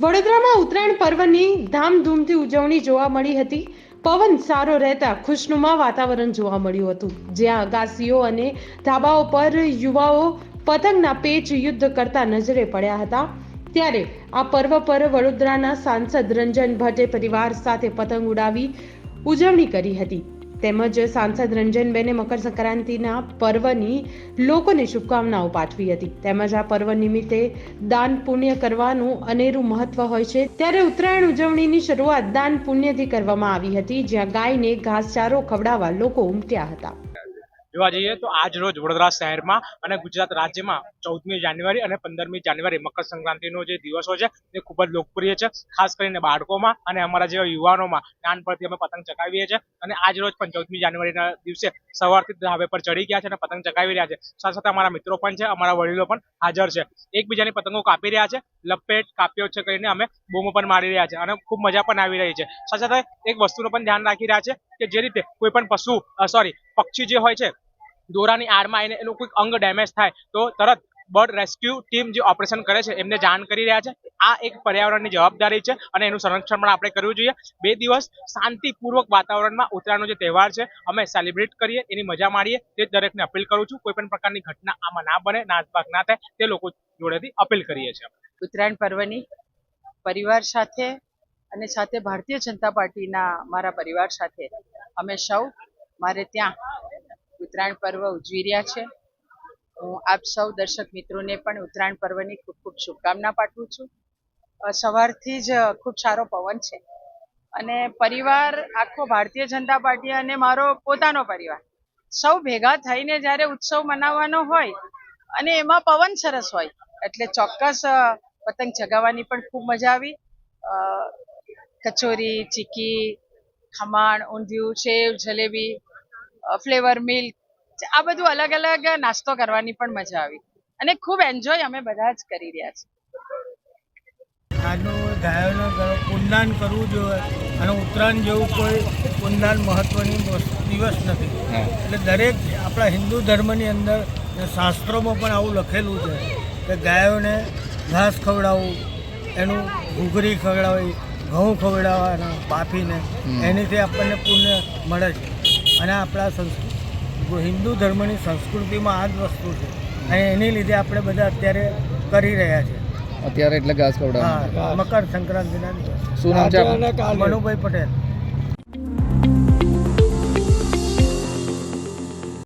વડોદરામાં ઉત્તરાયણ પર્વની ધામધૂમથી ઉજવણી જોવા મળી હતી. પવન સારો રહેતા ખુશનુમા વાતાવરણ જોવા મળ્યું હતું, જ્યાં અગાસીઓ અને ધાબાઓ પર યુવાઓ પતંગના પેચ યુદ્ધ કરતા નજરે પડ્યા હતા. ત્યારે આ પર્વ પર વડોદરાના સાંસદ રંજન ભટ્ટે પરિવાર સાથે પતંગ ઉડાવી ઉજવણી કરી હતી. તેમજ સાંસદ રંજનબેને મકર સંક્રાંતિના પર્વની લોકોને શુભકામનાઓ પાઠવી હતી. તેમજ આ પર્વ નિમિત્તે દાન પુણ્ય કરવાનું અનેરું મહત્વ હોય છે. ત્યારે ઉત્તરાયણ ઉજવણીની શરૂઆત દાન પુણ્યથી કરવામાં આવી હતી, જ્યાં ગાયને ઘાસચારો ખવડાવવા લોકો ઉમટ્યા હતા. જોવા જઈએ તો આજ રોજ વડોદરા શહેરમાં અને ગુજરાત રાજ્યમાં ચૌદમી જાન્યુઆરી અને પંદરમી જાન્યુઆરી મકર સંક્રાંતિનો જે દિવસો છે તે ખૂબ જ લોકપ્રિય છે. ખાસ કરીને બાળકોમાં અને અમારા જેવા યુવાનોમાં નાનપણથી અમે પતંગ ચગાવીએ છીએ અને આજ રોજ પણ ચૌદમી જાન્યુઆરીના દિવસે સવારથી ધાબે પર ચડી ગયા છે અને પતંગ ચગાવી રહ્યા છે. સાથે સાથે અમારા મિત્રો પણ છે, અમારા વડીલો પણ હાજર છે. એકબીજાની પતંગો કાપી રહ્યા છે. લપેટ કાપ્યો છે કરીને અમે બૂમો પણ મારી રહ્યા છે અને ખૂબ મજા પણ આવી રહી છે. સાથે સાથે એક વસ્તુનું પણ ધ્યાન રાખી રહ્યા છે કે જે રીતે કોઈ પણ પશુ સોરી પક્ષી જે હોય છે દોરાની આડમાં આવીને એનું કોઈક અંગ ડેમેજ થાય, તો તરત બર્ડ રેસ્ક્યુ ટીમ જે ઓપરેશન કરે છે, એમને જાણ કરી રહ્યા છે. આ એક પર્યાવરણની જવાબદારી છે અને એનું સંરક્ષણ પણ આપણે કરવું જોઈએ. બે દિવસ શાંતિપૂર્વક વાતાવરણમાં ઉત્તરાયણનો જે તહેવાર છે, અમે સેલિબ્રેટ કરીએ, એની મજા માણીએ. તે દરેકને અપીલ કરું છું, કોઈ પણ પ્રકારની ઘટના આમાં ના બને નાસભાગ ના થાય, તે લોકો જોડેથી અપીલ કરીએ છીએ. ઉત્તરાયણ પર્વની પરિવાર સાથે અને સાથે ભારતીય જનતા પાર્ટીના મારા પરિવાર સાથે અમે સૌ મારે ત્યાં ઉત્તરાયણ પર્વ ઉજવી રહ્યા છે. હું આપ સૌ દર્શક મિત્રોને પણ ઉત્તરાયણ પર્વની ખૂબ ખૂબ શુભકામના પાઠવું છું. સવારથી જ ખૂબ સારો પવન છે. અને પરિવાર આખો ભારતીય જનતા પાર્ટી અને મારો પોતાનો પરિવાર સૌ ભેગા થઈને જ્યારે ઉત્સવ મનાવવાનો હોય અને એમાં પવન સરસ હોય એટલે ચોક્કસ પતંગ ચગાવવાની પણ ખૂબ મજા આવી. કચોરી, ચીકી, ખમણ, ઊંધિયું, સેવ, જલેબી ફ્લેવર મિલ્ક આ બધું અલગ અલગ નાસ્તો કરવાની પણ મજા આવી. અને ખૂબ એન્જોય અમે બધા જ કરી રહ્યા છીએ. આનું ગાયોને પુનદાન કરવું જોઈએ અને ઉત્તરાયણ જેવું કોઈ પુનદાન મહત્વની દિવસ નથી. એટલે દરેક આપણા હિન્દુ ધર્મની અંદર શાસ્ત્રોમાં પણ આવું લખેલું છે કે ગાયોને ઘાસ ખવડાવવું એનું ઘૂઘરી ખવડાવી ઘઉં ખવડાવવાના બાફીને એનીથી આપણને પુણ્ય મળે છે અને આપણા સંસ્કૃ હિન્દુ ધર્મની સંસ્કૃતિમાં આ જ વસ્તુ છે. અને એની લીધે આપણે બધા અત્યારે કરી રહ્યા છીએ અત્યારે એટલે ઘાસ મકર સંક્રાંતિના દિવસ. શું નામ છે મનુભાઈ પટેલ.